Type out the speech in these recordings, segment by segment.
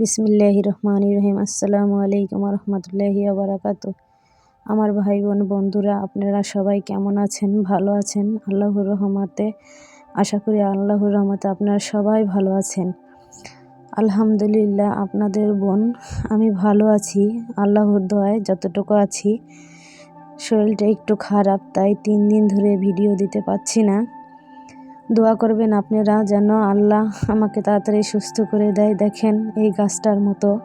বিসমিল্লাহ রহমান রহিম। আসসালামু আলাইকুম রহমতুল্লাহি আবরাকাত আমার ভাই বোন বন্ধুরা, আপনারা সবাই কেমন আছেন? ভালো আছেন? আল্লাহর রহমাতে, আশা করি আল্লাহর রহমতে আপনারা সবাই ভালো আছেন। আলহামদুলিল্লাহ, আপনাদের বোন, আমি ভালো আছি। আল্লাহর দোয়ায় যতটুকু আছি, শরীরটা একটু খারাপ, তাই তিন দিন ধরে ভিডিও দিতে পারছি না। দোয়া করবেন আপনারা যেন আল্লাহ আমাকে তাড়াতাড়ি সুস্থ করে দেয়। দেখেন এই গাছটার মতো।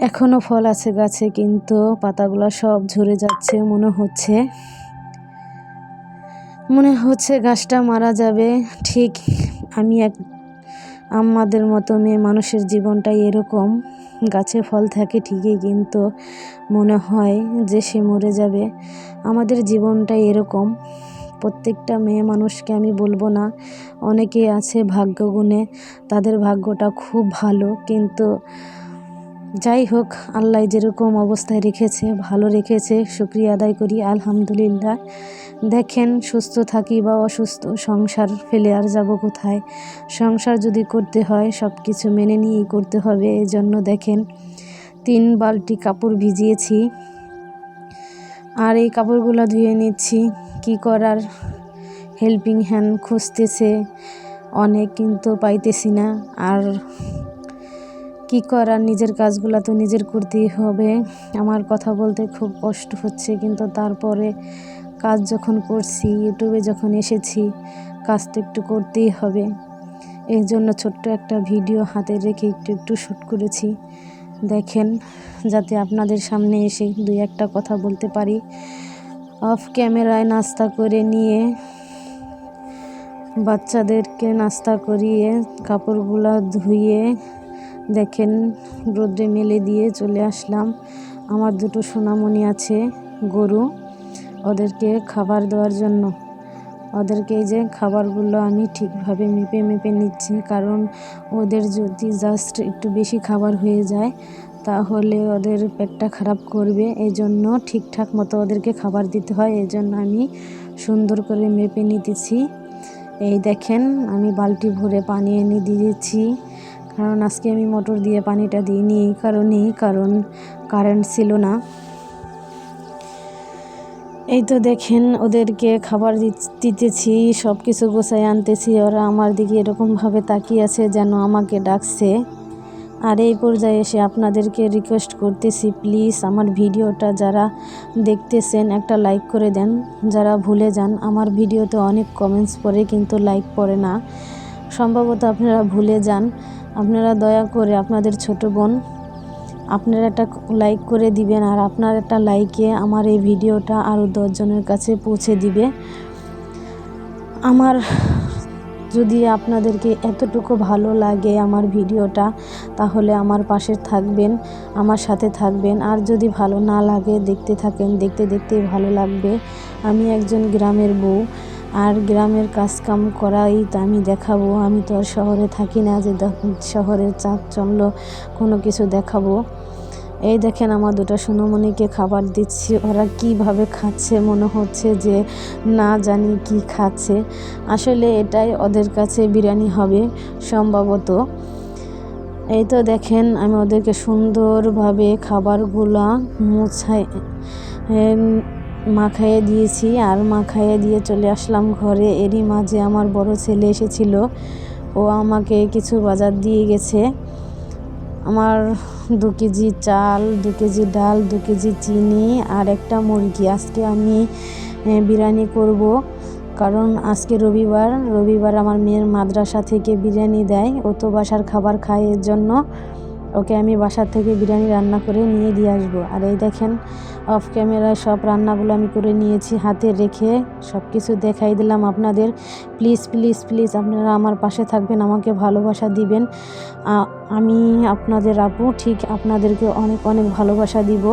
এখনও ফল আছে গাছে, কিন্তু পাতাগুলো সব ঝরে যাচ্ছে, মনে হচ্ছে। মনে হচ্ছে গাছটা মারা যাবে। ঠিক আমি এক আমাদের মতো মেয়ে, মানুষের জীবনটাই এরকম। গাছে ফল থাকে ঠিকই, কিন্তু মনে হয় যে সে মরে যাবে। আমাদের জীবনটাই এরকম। প্রত্যেকটা মেয়ে মানুষকে আমি বলব না। অনেকে আছে ভাগ্যগুণে, তাদের ভাগ্যটা খুব ভালো, কিন্তু যাই হোক, আল্লাহ যেরকম অবস্থায় রেখেছে, ভালো রেখেছে, শুক্রিয়া আদায় করি, আলহামদুলিল্লাহ। দেখেন, সুস্থ থাকি বা অসুস্থ, সংসার ফেলে আর যাব কোথায়? সংসার যদি করতে হয় সব কিছু মেনে নিয়েই করতে হবে এই জন্য দেখেন, তিন বালতি কাপড় ভিজিয়েছি। আর এই কাপড়গুলো ধুয়ে নিচ্ছি। কি করার? হেল্পিং হ্যান্ড খুঁজতেছে, অনেক কিন্তু পাইতেছি না। আর কি করার? নিজের কাজগুলো তো নিজের করতেই হবে। আমার কথা বলতে খুব কষ্ট হচ্ছে, কিন্তু তারপরে কাজ যখন করছি, ইউটিউবে যখন এসেছি, কাজ তো একটু করতেই হবে। এর জন্য ছোট্ট একটা ভিডিও হাতে রেখে একটু একটু শ্যুট করেছি। দেখেন, যাতে আপনাদের সামনে এসে দুই একটা কথা বলতে পারি। অফ ক্যামেরায় নাস্তা করে নিয়ে বাচ্চাদেরকে নাস্তা করিয়ে কাপড়গুলো ধুয়ে দেখেন রোদ্রে মেলে দিয়ে চলে আসলাম। আমার দুটো সোনামণি আছে, গরু, ওদেরকে খাবার দেওয়ার জন্য। ওদেরকে এই যে খাবারগুলো আমি ঠিকভাবে মেপে মেপে নিচ্ছি, কারণ ওদের যদি জাস্ট একটু বেশি খাবার হয়ে যায় তাহলে ওদের পেটটা খারাপ করবে। এই জন্য ঠিকঠাক মতো ওদেরকে খাবার দিতে হয়। এই জন্য আমি সুন্দর করে মেপে নিতেছি। এই দেখেন, আমি বালতি ভরে পানি এনে দিয়েছি। কারণ আজকে আমি মোটর দিয়ে পানিটা দিইনি। এই কারণেই, কারণ কারেন্ট ছিল না। এই তো দেখেন, ওদেরকে খাবার দিতেছি সব কিছু গোছায় আনতেছি। ওরা আমার দিকে এরকমভাবে তাকিয়ে আছে যেন আমাকে ডাকছে। আর এই পর্যায়ে এসে আপনাদেরকে রিকোয়েস্ট করতেছি প্লিজ আমার ভিডিওটা যারা দেখতেছেন, একটা লাইক করে দেন। যারা ভুলে যান, আমার ভিডিওতে অনেক কমেন্টস পড়ে, কিন্তু লাইক পড়ে না। সম্ভবত আপনারা ভুলে যান। আপনারা দয়া করে আপনাদের ছোট বোন, আপনারা একটা লাইক করে দিবেন আর আপনার একটা লাইকে আমার এই ভিডিওটা আরও দশজনের কাছে পৌঁছে দিবে। আমার যদি আপনাদেরকে এতটুকু ভালো লাগে আমার ভিডিওটা, তাহলে আমার পাশে থাকবেন, আমার সাথে থাকবেন। আর যদি ভালো না লাগে দেখতে থাকেন, দেখতে দেখতেই ভালো লাগবে। আমি একজন গ্রামের বউ, আর গ্রামের কাজকাম করাই তো আমি দেখাবো। আমি তো আর শহরে থাকি না যে শহরের চাঁচল্য কোনো কিছু দেখাবো। এই দেখেন আমার দুটো সোনামণিকে খাবার দিচ্ছি। ওরা কীভাবে খাচ্ছে মনে হচ্ছে যে না জানি কি খাচ্ছে। আসলে এটাই ওদের কাছে বিরিয়ানি হবে সম্ভবত। এই তো দেখেন আমি ওদেরকে সুন্দরভাবে খাবারগুলা মুছাই মাখাইয়ে দিয়েছি আর মাখাইয়ে দিয়ে চলে আসলাম ঘরে। এরই মাঝে আমার বড় ছেলে এসেছিল। ও আমাকে কিছু বাজার দিয়ে গেছে। আমার দু কেজি চাল, দু কেজি ডাল, দু কেজি চিনি আর একটা মুরগি। আজকে আমি বিরিয়ানি করব। কারণ আজকে রবিবার রবিবার আমার মেয়ের মাদ্রাসা থেকে বিরিয়ানি দেয়। ও তো বাসার খাবার খায় এর জন্য। ওকে আমি বাসার থেকে বিরিয়ানি রান্না করে নিয়ে দিয়ে আসব। আর এই দেখেন অফ ক্যামেরায় সব রান্নাগুলো আমি করে নিয়েছি, হাতে রেখে সব কিছু দেখাই দিলাম আপনাদের। প্লিজ প্লিজ প্লিজ আপনারা আমার পাশে থাকবেন, আমাকে ভালোবাসা দিবেন। আমি আপনাদের আপু, ঠিক আপনাদেরকে অনেক অনেক ভালোবাসা দিব।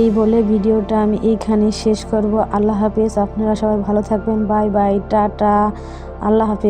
এই বলে ভিডিওটা আমি এইখানে শেষ করব। আল্লাহ হাফেজ, আপনারা সবাই ভালো থাকবেন। Bye bye, tata. আল্লাহ হাফেজ।